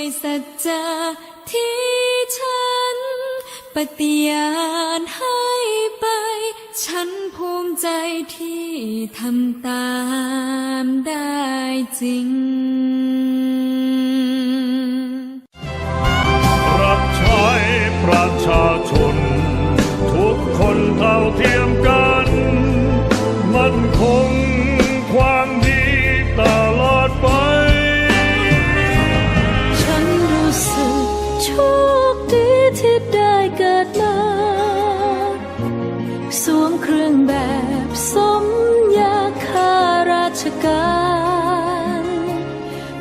ด้วยสัจจะที่ฉัน ปฏิญาณให้ไป ฉันภูมิใจที่ทำตามได้จริง รับใช้ประชาชน ทุกคนเท่าเทียมกัน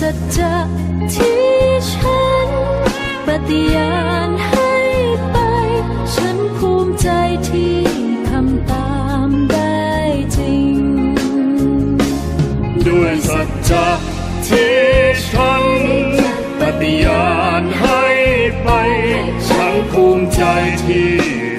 สัจจะที่ฉันปฏิญาณให้ไป ฉันภูมิใจที่ทำตามได้จริง ด้วยสัจจะที่ฉันปฏิญาณให้ไป ฉันภูมิใจที่